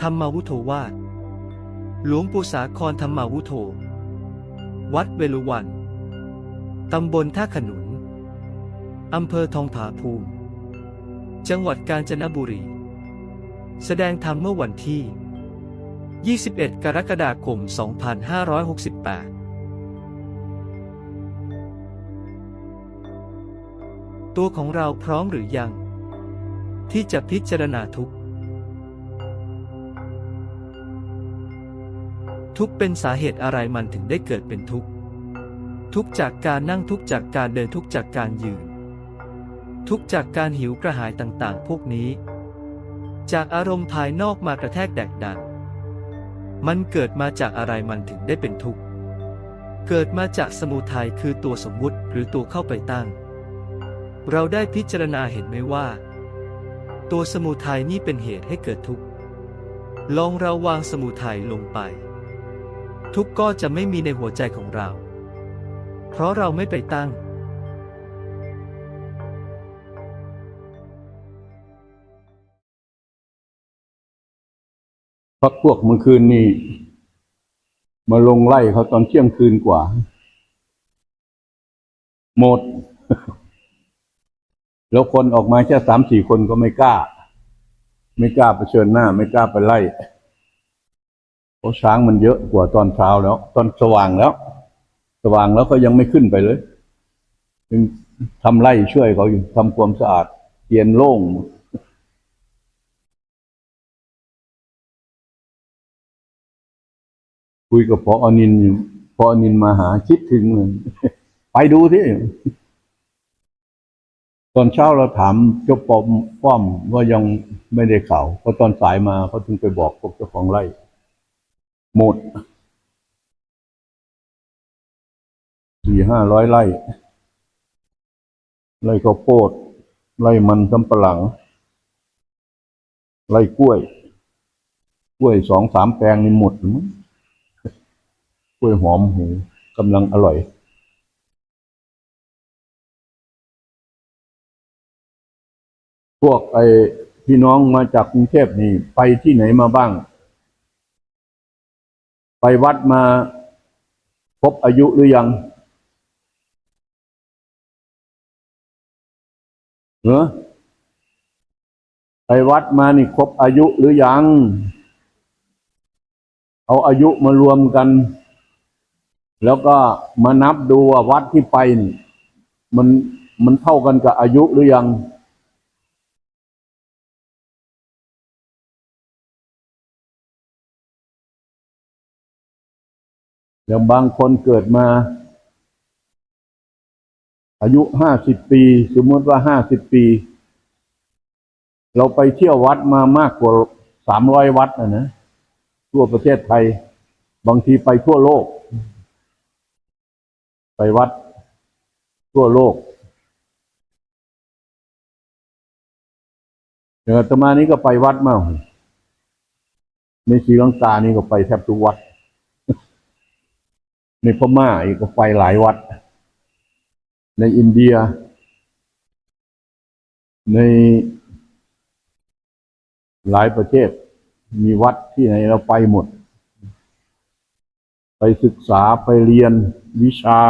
ธรรมาวุโธวาดหลวงปู่สาครธรรมาวุโธ วัดเวลุวัน ตำบลท่าขนุน อำเภอทองผาภูมิ จังหวัดกาญจนบุรี แสดงธรรมเมื่อวันที่ 21 กรกฎาคม 2568 ตัวของเราพร้อมหรือยัง ที่จะพิจารณาทุก ทุกเป็นสาเหตุอะไรมันถึงได้เกิดเป็นทุกข์ ทุกจากการนั่งทุกจากการเดินทุกจากการยืน ทุกจากการหิวกระหายต่างๆ พวกนี้ จากอารมณ์ภายนอกมากระแทกแดกดัน มันเกิดมาจากอะไรมันถึงได้เป็นทุกข์ เกิดมาจากสมุทัยคือตัวสมมุติหรือตัวเข้าไปตั้ง เราได้พิจารณาเห็นไหมว่า ตัวสมุทัยนี่เป็นเหตุให้เกิดทุกข์ ลองเราวางสมุทัยลงไป ทุกข์ก็จะไม่มีในหัวใจของเรา เพราะเราไม่ไปตั้งพักพวกเมื่อคืนนี่มาลงไล่เขาตอนเที่ยงคืนกว่า หมด แล้วคนออกมาแค่สามสี่คนก็ไม่กล้า ไม่กล้าไปเชิญหน้า ไม่กล้าไปไล่ เพราะช้างมันเยอะกว่าตอนเช้าแล้ว ตอนสว่างแล้ว สว่างแล้วก็ยังไม่ขึ้นไปเลยยังทำไล่ช่วยเขาอยู่ทำความสะอาดเตียนโล่งคุยกับพออนินอยู่พออนินมาหาคิดถึงเลยไปดูที่ตอนเช้าเราถามเจ้าปอมป้อมว่ายังไม่ได้ข่าวพอตอนสายมาเขาถึงไปบอกพวกเจ้าของไร่ หมด สี่ห้าร้อยไร่ ไร่ข้าวโพด ไร่มันสำปะหลัง ไร่กล้วย กล้วยสองสามแปลงนี่หมดมั้งกล้วยหอมหูกำลังอร่อยพวกไอ้พี่น้องมาจากกรุงเทพนี่ ไปที่ไหนมาบ้าง ไปวัดมาครบอายุหรือยังเหรอไปวัดมานี่ครบอายุหรือยัง เอาอายุมารวมกัน แล้วก็มานับดูว่าวัดที่ไปนี่มันมันเท่ากันกับอายุหรือยัง อย่างบางคนเกิดมา อายุห้าสิบปี สมมติว่าห้าสิบปี เราไปเที่ยววัดมามากกว่าสามร้อยวัดนะนะทั่วประเทศไทย บางทีไปทั่วโลก ไปวัดทั่วโลกอย่างอาตมานี้ก็ไปวัดมากในศรีลังกานี่ก็ไปแทบทุกวัด ในพม่าอีกก็ไปหลายวัด ในอินเดีย ในหลายประเทศ มีวัดที่ไหนเราไปหมด ไปศึกษาไปเรียนวิชา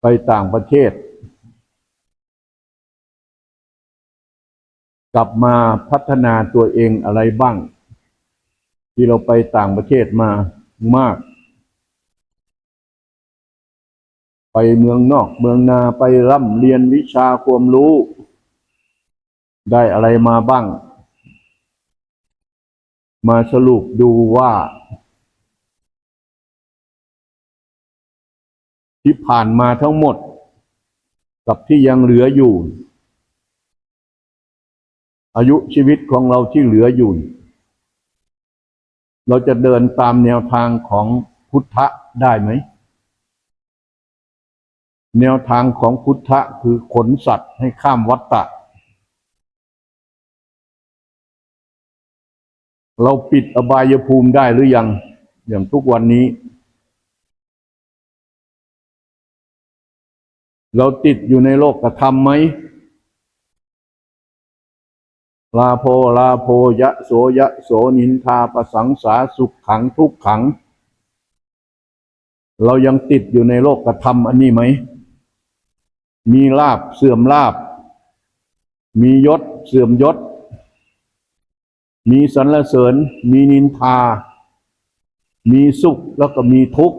ไปต่างประเทศ กลับมาพัฒนาตัวเองอะไรบ้าง ที่เราไปต่างประเทศมามาก ไปเมืองนอกเมืองนาไปร่ำเรียนวิชาความรู้ ได้อะไรมาบ้าง มาสรุปดูว่า ที่ผ่านมาทั้งหมด กับที่ยังเหลืออยู่ อายุชีวิตของเราที่เหลืออยู่ เราจะเดินตามแนวทางของพุทธะได้ไหม แนวทางของพุทธะคือขนสัตว์ให้ข้ามวัฏฏะเราปิดอบายภูมิได้หรือยัง อย่างทุกวันนี้ เราติดอยู่ในโลกกระทำไหม ลาโพลาโพยะโสยะโสนินทาประสังสาสุขขังทุกขัง เรายังติดอยู่ในโลกกระทำอันนี้ไหม มีลาบเสื่อมลาบ มียศเสื่อมยศ มีสรรเสริญ มีนินทา มีสุขแล้วก็มีทุกข์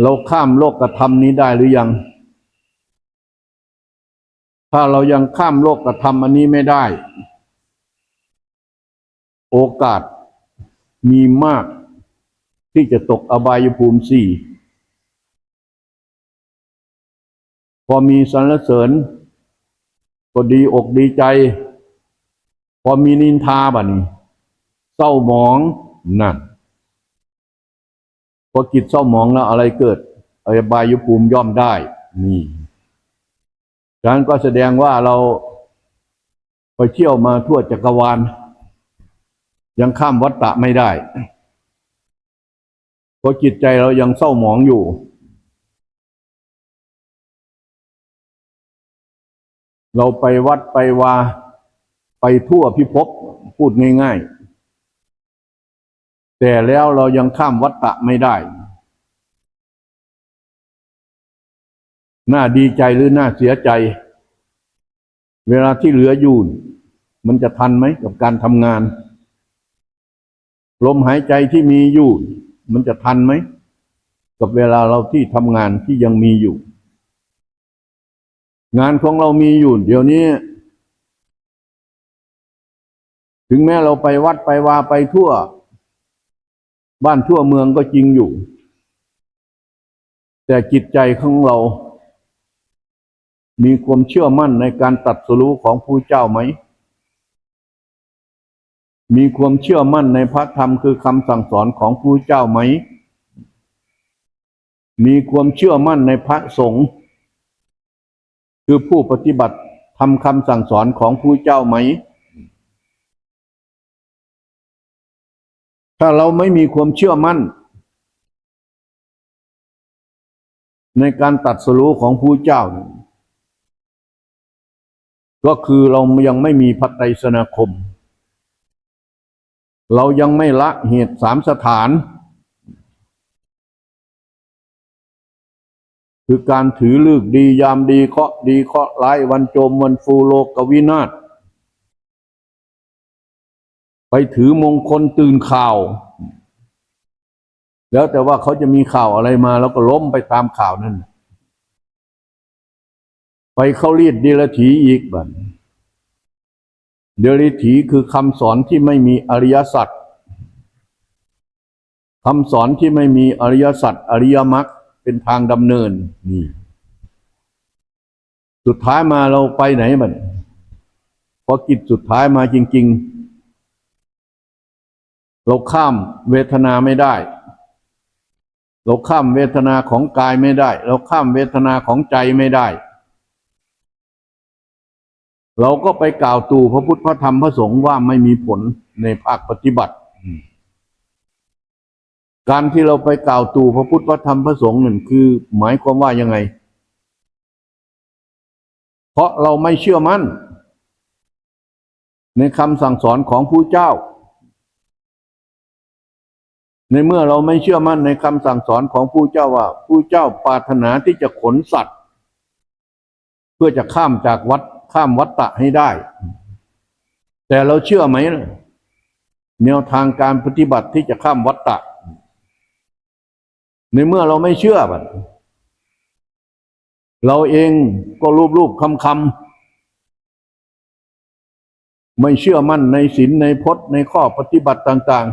เราข้ามโลกกระทำนี้ได้หรือยัง ถ้าเรายังข้ามโลกกระทำอันนี้ไม่ได้ โอกาสมีมากที่จะตกอบายภูมิสี่ พอมีสรรเสริญ ก็ดีอกดีใจ พอมีนินทาบัดนี้เศร้าหมองนั่นพอจิตเศร้าหมองแล้วอะไรเกิดอบายภูมิย่อมได้ นี่ ฉะนั้นก็แสดงว่าเราไปเที่ยวมาทั่วจักรวาล ยังข้ามวัฏฏะไม่ได้เพราะจิตใจเรายังเศร้าหมองอยู่ เราไปวัดไปวาไปทั่วพิภพพูดง่าย ๆ แต่แล้วเรายังข้ามวัฏฏะไม่ได้ น่าดีใจหรือน่าเสียใจ เวลาที่เหลืออยู่ มันจะทันไหมกับการทำงาน ลมหายใจที่มีอยู่ มันจะทันไหม กับเวลาเราที่ทำงานที่ยังมีอยู่ งานของเรามีอยู่ เดี๋ยวนี้ ถึงแม้เราไปวัดไปวาไปทั่ว บ้านทั่วเมืองก็จริงอยู่ แต่จิตใจของเรา มีความเชื่อมั่นในการตัดสรู้ของผู้เจ้าไหม มีความเชื่อมั่นในพระธรรมคือคำสั่งสอนของผู้เจ้าไหม มีความเชื่อมั่นในพระสงฆ์คือผู้ปฏิบัติทำคำสั่งสอนของผู้เจ้าไหม ถ้าเราไม่มีความเชื่อมั่น ในการตัดสรู้ของผู้เจ้า ก็คือเรายังไม่มีพัตไตรสนาคม เรายังไม่ละเหตุสามสถาน คือการถือลึกดียามดีเคาะดีเคาะร้ายวันโจมวันฟูโลกวินาศไปถือมงคลตื่นข่าว แล้วแต่ว่าเขาจะมีข่าวอะไรมา แล้วก็ล้มไปตามข่าวนั้น เข้ารีดเดลถีอีกบันเดลถีคือคำสอนที่ไม่มีอริยสัจคำสอนที่ไม่มีอริยสัจอริยมรรคเป็นทางดำเนินนี่สุดท้ายมาเราไปไหนบันพอกิจสุดท้ายมาจริง ๆ เราข้ามเวทนาไม่ได้ เราข้ามเวทนาของกายไม่ได้ เราข้ามเวทนาของใจไม่ได้ เราก็ไปกล่าวตู่พระพุทธพระธรรมพระสงฆ์ว่าไม่มีผลในภาคปฏิบัติ การที่เราไปกล่าวตู่พระพุทธพระธรรมพระสงฆ์นั่นคือ หมายความว่ายังไง เพราะเราไม่เชื่อมั่น ในคำสั่งสอนของผู้เจ้า ในเมื่อเราไม่เชื่อมั่นในคำสั่งสอนของผู้เจ้าว่าผู้เจ้าปรารถนาที่จะขนสัตว์ เพื่อจะข้ามจากวัด ข้ามวัฏฏะให้ได้ แต่เราเชื่อไหมล่ะแนวทางการปฏิบัติที่จะข้ามวัฏฏะในเมื่อเราไม่เชื่อบัดเราเองก็รูปรูปคำคำไม่เชื่อมั่นในศีลในพจน์ในข้อปฏิบัติต่าง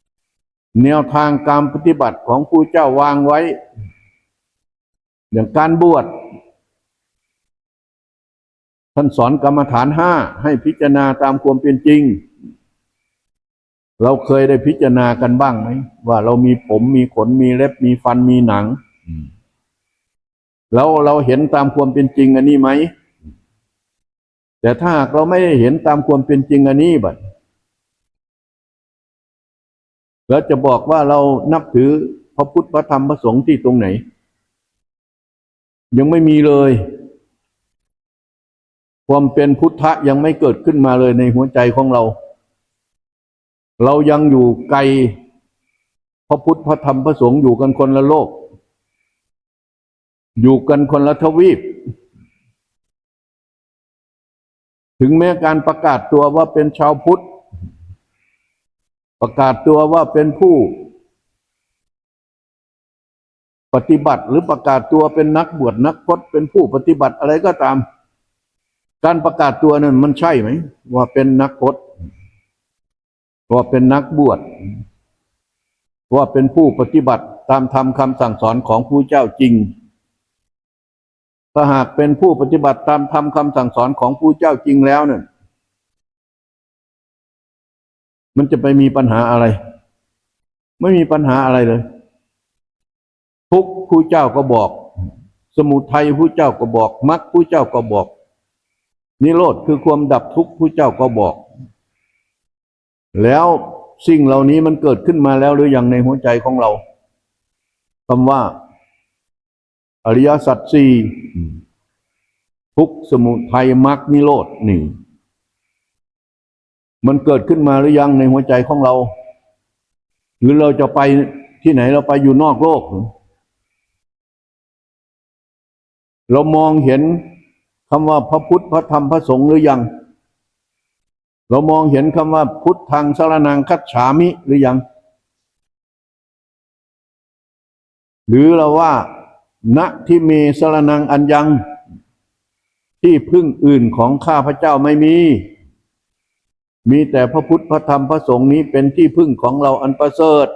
ๆ แนวทางการปฏิบัติของผู้เจ้าวางไว้ อย่างการบวช ท่านสอนกรรมฐานห้าให้พิจารณาตามความเป็นจริง เราเคยได้พิจารณากันบ้างไหมว่าเรามีผมมีขนมีเล็บมีฟันมีหนังแล้วเราเห็นตามความเป็นจริงอันนี้ไหม แต่ถ้าหากเราไม่ได้เห็นตามความเป็นจริงอันนี้บัดเราจะบอกว่าเรานับถือพระพุทธพระธรรมพระสงฆ์ที่ตรงไหน ยังไม่มีเลย ความเป็นพุทธะยังไม่เกิดขึ้นมาเลยในหัวใจของเรา เรายังอยู่ไกลพระพุทธพระธรรมพระสงฆ์อยู่กันคนละโลก อยู่กันคนละทวีป ถึงแม้การประกาศตัวว่าเป็นชาวพุทธ ประกาศตัวว่าเป็นผู้ ปฏิบัติหรือประกาศตัวเป็นนักบวชนักพจน์เป็นผู้ปฏิบัติอะไรก็ตาม การประกาศตัวนั้นมันใช่ไหม ว่าเป็นนักพจน์ว่าเป็นนักบวชว่าเป็นผู้ปฏิบัติตามธรรมคำสั่งสอนของผู้เจ้าจริง ถ้าหากเป็นผู้ปฏิบัติตามธรรมคำสั่งสอนของผู้เจ้าจริงแล้วเนี่ยมันจะไปมีปัญหาอะไร ไม่มีปัญหาอะไรเลย ทุกผู้เจ้าก็บอก สมุทัยผู้เจ้าก็บอกมรรคผู้เจ้าก็บอก นิโรธคือความดับทุกข์ผู้เจ้าก็บอก แล้วสิ่งเหล่านี้มันเกิดขึ้นมาแล้วหรือยังในหัวใจของเราคำว่า อริยสัจสี่ทุกสมุทัยมรรคนิโรธนี่ มันเกิดขึ้นมาหรือยังในหัวใจของเรา หรือเราจะไปที่ไหนเราไปอยู่นอกโลก เรามองเห็น คำว่าพระพุทธพระธรรมพระสงฆ์หรือยัง เรามองเห็นคำว่าพุทธังสารนังคัจฉามิหรือยัง หรือเราว่าณที่เมสารนังอันยัง ที่พึ่งอื่นของข้าพระเจ้าไม่มี มีแต่พระพุทธพระธรรมพระสงฆ์นี้เป็นที่พึ่งของเราอันประเสริฐ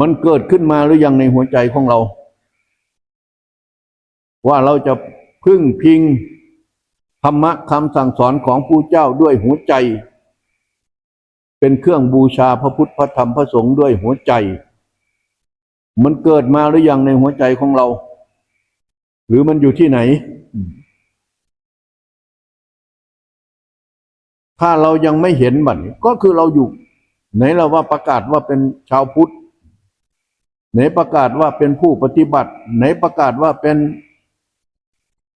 มันเกิดขึ้นมาหรือยังในหัวใจของเรา ว่าเราจะ พึ่งพิงธรรมะคำสั่งสอนของผู้เจ้าด้วยหัวใจ เป็นเครื่องบูชาพระพุทธพระธรรมพระสงฆ์ด้วยหัวใจ มันเกิดมาหรือยังในหัวใจของเรา หรือมันอยู่ที่ไหน ถ้าเรายังไม่เห็นบัดนี้ก็คือเราอยู่ ไหนเราว่าประกาศว่าเป็นชาวพุทธ ไหนประกาศว่าเป็นผู้ปฏิบัติ ไหนประกาศว่าเป็น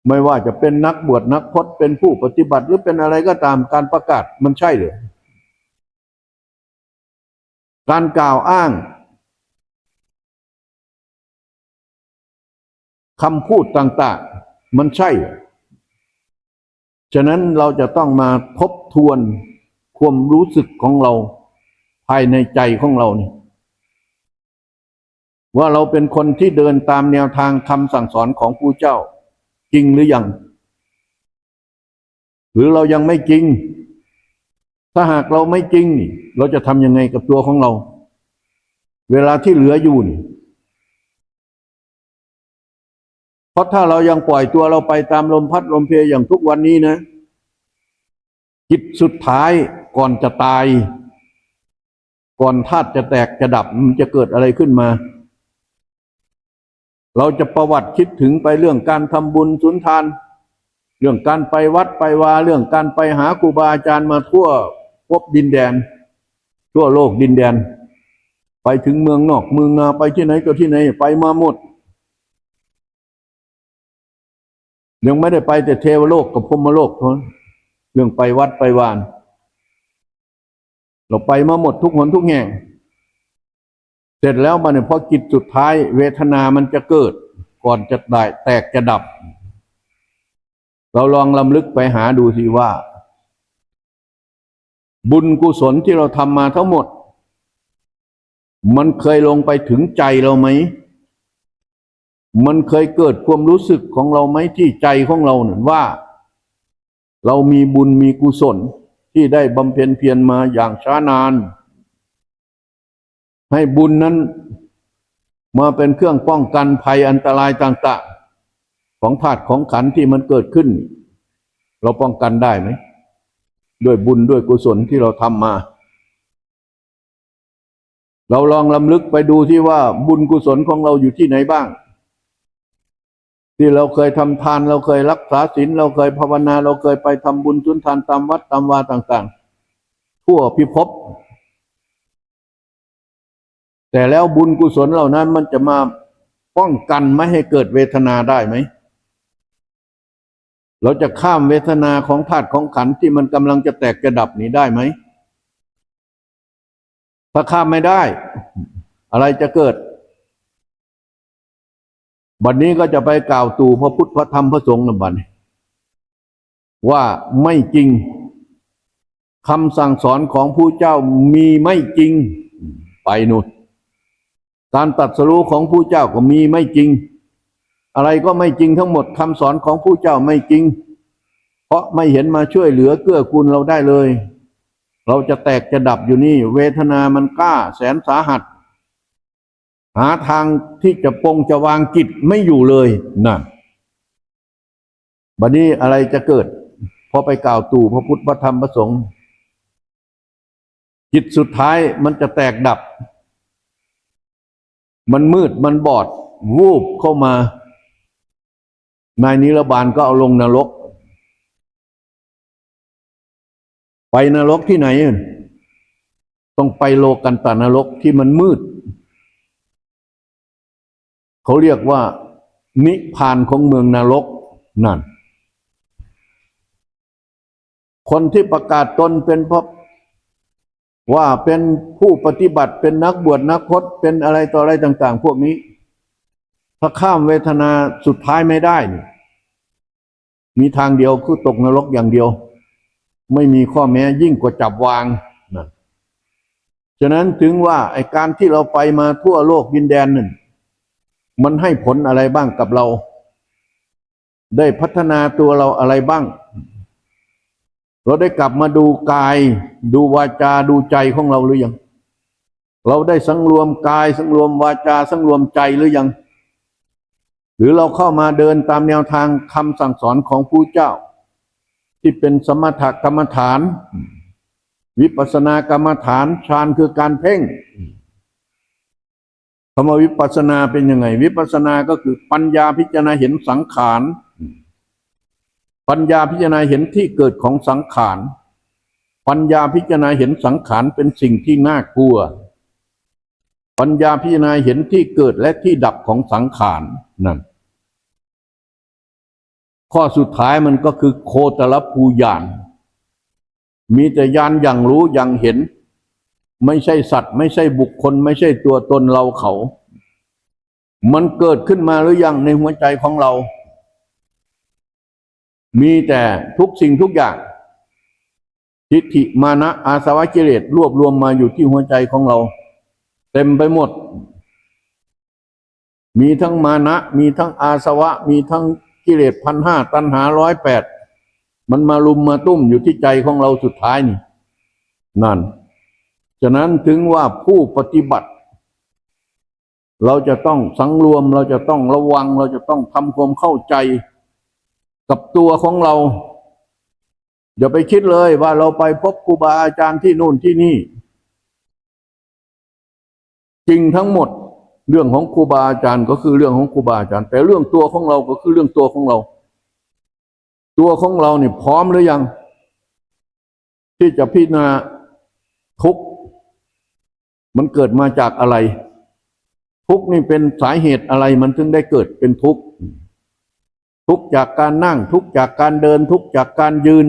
ไม่ว่าจะเป็นนักบวชนักพจน์เป็นผู้ปฏิบัติหรือเป็นอะไรก็ตามการประกาศมันใช่เลยการกล่าวอ้างคำพูดต่าง ๆ มันใช่ ฉะนั้นเราจะต้องมาทบทวนความรู้สึกของเราภายในใจของเรานี่ว่าเราเป็นคนที่เดินตามแนวทางคำสั่งสอนของผู้เจ้า จริงหรือยัง หรือเรายังไม่จริง ถ้าหากเราไม่จริงนี่ เราจะทำยังไงกับตัวของเรา เวลาที่เหลืออยู่นี่เพราะถ้าเรายังปล่อยตัวเราไปตามลมพัดลมเพยอย่างทุกวันนี้นะ จิตสุดท้ายก่อนจะตาย ก่อนธาตุจะแตกจะดับมันจะเกิดอะไรขึ้นมา เราจะประวัติคิดถึงไปเรื่องการทำบุญสุนทาน เรื่องการไปวัดไปวา เรื่องการไปหาครูบาอาจารย์มาทั่วพบดินแดน ทั่วโลกดินแดน ไปถึงเมืองนอกเมืองนาไปที่ไหนก็ที่ไหนไปมาหมดยังไม่ได้ไปแต่เทวโลกกับพมโลกเท่านั้นเรื่องไปวัดไปวาน เราไปมาหมดทุกหนทุกแห่ง เสร็จแล้วมันเนี่ยพอกิจสุดท้าย เวทนามันจะเกิด ก่อนจะได้แตกจะดับ เราลองลำลึกไปหาดูสิว่า บุญกุศลที่เราทำมาทั้งหมด มันเคยลงไปถึงใจเราไหมมันเคยเกิดความรู้สึกของเราไหมที่ใจของเราเนี่ยว่า เรามีบุญมีกุศลที่ได้บำเพ็ญเพียรมาอย่างช้านาน ให้บุญนั้นมาเป็นเครื่องป้องกันภัยอันตรายต่างๆ ของธาตุของขันที่มันเกิดขึ้น เราป้องกันได้ไหม ด้วยบุญด้วยกุศลที่เราทำมา เราลองลำลึกไปดูที่ว่าบุญกุศลของเราอยู่ที่ไหนบ้าง ที่เราเคยทำทาน เราเคยรักษาศีลเราเคยภาวนา เราเคยไปทำบุญจุนทานตามวัดตามวาต่าง ๆ ทั่วพิภพ แต่แล้วบุญกุศลเหล่านั้นมันจะมาป้องกันไม่ให้เกิดเวทนาได้ไหม เราจะข้ามเวทนาของธาตุของขันธ์ที่มันกำลังจะแตกจะดับนี้ได้ไหม ถ้าข้ามไม่ได้ อะไรจะเกิด บัดนนี้ก็จะไปกล่าวตู่พระพุทธพระธรรมพระสงฆ์นะบัดนี้ว่าไม่จริงคำสั่งสอนของผู้เจ้ามีไม่จริงไปนู่น การตัดสรู้ของผู้เจ้าก็มีไม่จริง อะไรก็ไม่จริงทั้งหมดคำสอนของผู้เจ้าไม่จริง เพราะไม่เห็นมาช่วยเหลือเกื้อกูลเราได้เลย เราจะแตกจะดับอยู่นี่ เวทนามันกล้าแสนสาหัส หาทางที่จะปงจะวางจิตไม่อยู่เลยนั่นบัดนี้อะไรจะเกิดพอไปกล่าวตู่พระพุทธพระธรรมพระสงฆ์จิตสุดท้ายมันจะแตกดับ มันมืดมันบอด วูบเข้ามานายนิรบาลก็เอาลงนรก ไปนรกที่ไหน ต้องไปโลกันตานรกที่มันมืด เขาเรียกว่า นิพพานของเมืองนรกนั่น คนที่ประกาศตนเป็นพระ ว่าเป็นผู้ปฏิบัติเป็นนักบวชนักพจน์เป็นอะไรต่ออะไรต่าง ๆ พวกนี้ ถ้าข้ามเวทนาสุดท้ายไม่ได้นี่มีทางเดียวคือตกนรกอย่างเดียว ไม่มีข้อแม้ยิ่งกว่าจับวางนะฉะนั้นถึงว่าไอการที่เราไปมาทั่วโลกดินแดนนั่นมันให้ผลอะไรบ้างกับเรา ได้พัฒนาตัวเราอะไรบ้าง เราได้กลับมาดูกาย ดูวาจาดูใจของเราหรือยัง เราได้สังรวมกาย สังรวมวาจา สังรวมใจหรือยัง หรือเราเข้ามาเดินตามแนวทางคำสั่งสอนของผู้เจ้า ที่เป็นสมถกรรมฐาน วิปัสสนากรรมฐานฌานคือการเพ่งคำว่าวิปัสสนาเป็นยังไง วิปัสสนาก็คือปัญญาพิจารณาเห็นสังขาร ปัญญาพิจารณาเห็นที่เกิดของสังขาร ปัญญาพิจารณาเห็นสังขารเป็นสิ่งที่น่ากลัว ปัญญาพิจารณาเห็นที่เกิดและที่ดับของสังขารนั่น ข้อสุดท้ายมันก็คือโคตรภูยาน มีแต่ยานอย่างรู้อย่างเห็น ไม่ใช่สัตว์ ไม่ใช่บุคคล ไม่ใช่ตัวตนเราเขา มันเกิดขึ้นมาหรือยังในหัวใจของเรา มีแต่ทุกสิ่งทุกอย่าง ทิฏฐิมานะอาสวะกิเลสรวบรวมมาอยู่ที่หัวใจของเรา เต็มไปหมด มีทั้งมานะ มีทั้งอาสวะ มีทั้งกิเลสพันห้าตัณหาร้อยแปดมันมาลุมมาตุ้มอยู่ที่ใจของเราสุดท้ายนี่นั่น ฉะนั้นถึงว่าผู้ปฏิบัติ เราจะต้องสังรวมเราจะต้องระวัง เราจะต้องทำความเข้าใจ กับตัวของเรา อย่าไปคิดเลยว่าเราไปพบครูบาอาจารย์ที่นู่นที่นี่ จริงทั้งหมด เรื่องของครูบาอาจารย์ก็คือเรื่องของครูบาอาจารย์ แต่เรื่องตัวของเราก็คือเรื่องตัวของเรา ตัวของเราเนี่ยพร้อมหรือยัง ที่จะพิจารณาทุกมันเกิดมาจากอะไร ทุกนี่เป็นสาเหตุอะไรมันถึงได้เกิดเป็นทุกข์ ทุกจากการนั่งทุกจากการเดิน ทุกจากการยืน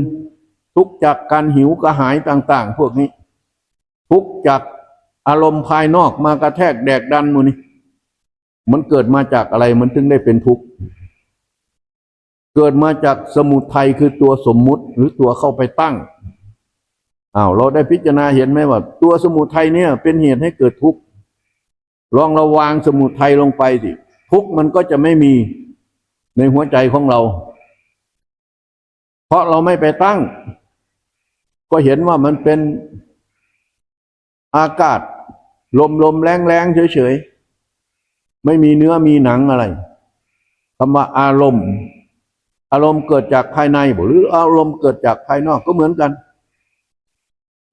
ทุกจากการหิวกระหายต่างๆ พวกนี้ ทุกจากอารมณ์ภายนอกมากระแทกแดกดันมูนี่มันเกิดมาจากอะไรมันถึงได้เป็นทุกข์เกิดมาจากสมุทัยคือตัวสมมุติหรือตัวเข้าไปตั้งอ้าวเราได้พิจารณาเห็นไหมว่า ตัวสมุทัยเนี่ย เป็นเหตุให้เกิดทุกข์ลองระวางสมุทัยลงไปสิทุกข์มันก็จะไม่มี ในหัวใจของเรา เพราะเราไม่ไปตั้ง ก็เห็นว่ามันเป็นอากาศ ลมลมแรงแรงเฉยๆ ไม่มีเนื้อมีหนังอะไรคำว่าอารมณ์ อารมณ์เกิดจากภายในหรืออารมณ์เกิดจากภายนอกก็เหมือนกัน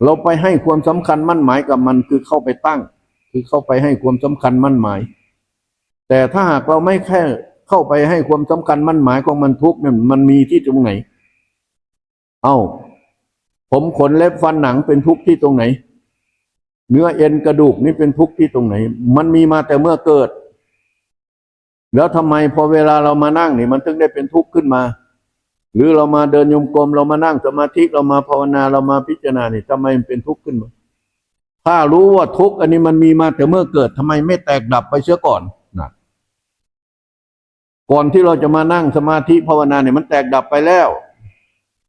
เราไปให้ความสำคัญมั่นหมายกับมันคือเข้าไปตั้ง คือเข้าไปให้ความสำคัญมั่นหมาย แต่ถ้าหากเราไม่แค่ เข้าไปให้ความสำคัญมั่นหมายของมันทุกเนี่ยมันมีที่ตรงไหน เอ้า ผมขนเล็บฟันหนังเป็นทุกข์ที่ตรงไหน เนื้อเอ็นกระดูกนี่เป็นทุกข์ที่ตรงไหน มันมีมาแต่เมื่อเกิด แล้วทำไมพอเวลาเรามานั่งนี่มันถึงได้เป็นทุกข์ขึ้นมา หรือเรามาเดินโยมกลมเรามานั่งสมาธิเรามาภาวนาเรามาพิจารณาเนี่ยทำไมมันเป็นทุกข์ขึ้นมาถ้ารู้ว่าทุกข์อันนี้มันมีมาแต่เมื่อเกิดทำไมไม่แตกดับไปเสียก่อน ก่อนที่เราจะมานั่งสมาธิภาวนาเนี่ยมันแตกดับไปแล้ว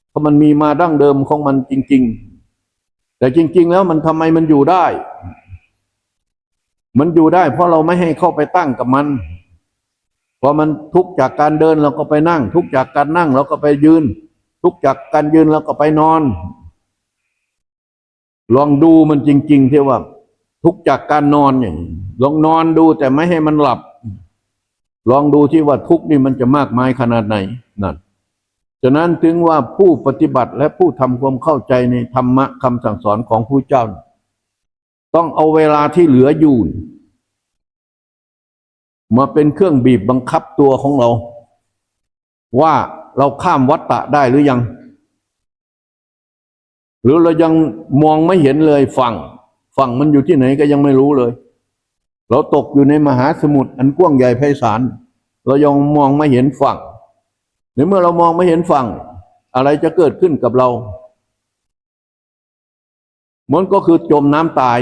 เพราะมันมีมาดั้งเดิมของมันจริง ๆ แต่จริง ๆ แล้วมันทำไมมันอยู่ได้ มันอยู่ได้ เพราะเราไม่ให้เข้าไปตั้งกับมันพอมันทุกจากการเดินเราก็ไปนั่ง ทุกจากการนั่งเราก็ไปยืน ทุกจากการยืนเราก็ไปนอน ลองดูมันจริง ๆ ที่ว่า ทุกจากการนอนอย่างนี้ลองนอนดูแต่ไม่ให้มันหลับ ลองดูที่ว่าทุกข์นี่มันจะมากมายขนาดไหนนั่นฉะนั้นถึงว่าผู้ปฏิบัติและผู้ทำความเข้าใจในธรรมะคำสั่งสอนของผู้เจ้า ต้องเอาเวลาที่เหลืออยู่ มาเป็นเครื่องบีบบังคับตัวของเรา ว่าเราข้ามวัฏฏะได้หรือยัง หรือเรายังมองไม่เห็นเลยฝั่งฝั่งมันอยู่ที่ไหนก็ยังไม่รู้เลย เราตกอยู่ในมหาสมุทรอันกว้างใหญ่ไพศาลเรายังมองไม่เห็นฝั่งในเมื่อเรามองไม่เห็นฝั่ง อะไรจะเกิดขึ้นกับเรามันก็คือจมน้ำตาย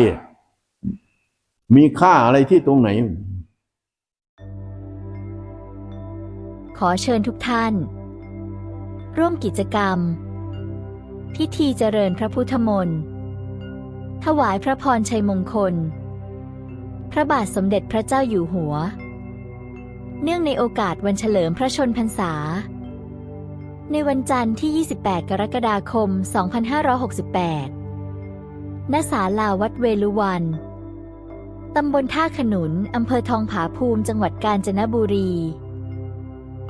มีค่าอะไรที่ตรงไหน ขอเชิญทุกท่าน ร่วมกิจกรรม พิธีเจริญพระพุทธมนต์ถวายพระพรชัยมงคล พระบาทสมเด็จพระเจ้าอยู่หัว เนื่องในโอกาสวันเฉลิมพระชนพรรษา ในวันจันทร์ที่ 28 กรกฎาคม 2568 ณ ศาลาวัดเวลุวัน ตำบลท่าขนุน อำเภอทองผาภูมิ จังหวัดกาญจนบุรี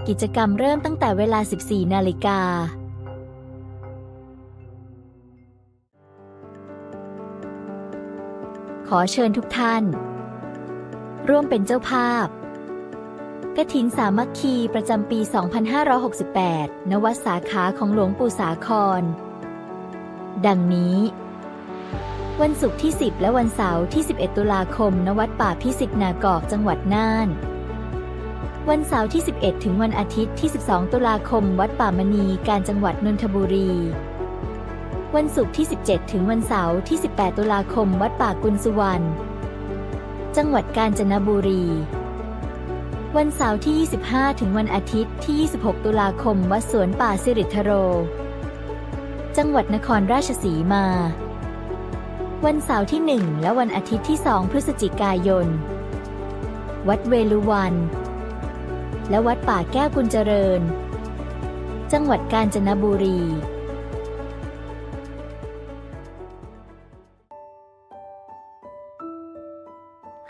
กิจกรรมเริ่มตั้งแต่เวลา 14 นาฬิกาขอเชิญทุกท่าน ร่วมเป็นเจ้าภาพกฐินสามัคคีประจำปี 2568 ณ วัดสาขาของหลวงปู่สาคร ดังนี้ วันศุกร์ที่ 10 และวันเสาร์ที่ 11 ตุลาคม ณ วัดป่าพิสิทธนากอกจังหวัดน่าน วันเสาร์ที่ 11 ถึงวันอาทิตย์ที่ 12 ตุลาคม วัดป่ามณีการจังหวัดนนทบุรีวันศุกร์ที่ 17 ถึงวันเสาร์ที่ 18 ตุลาคม วัดป่ากุลสุวรรณ จังหวัดกาญจนบุรี วันเสาร์ที่ 25 ถึงวันอาทิตย์ที่ 26 ตุลาคม วัดสวนป่าสิริทโร จังหวัดนครราชสีมา วันเสาร์ที่ 1 และวันอาทิตย์ที่ 2 พฤศจิกายน วัดเวลุวัน และวัดป่าแก้วกุญเจริญ จังหวัดกาญจนบุรี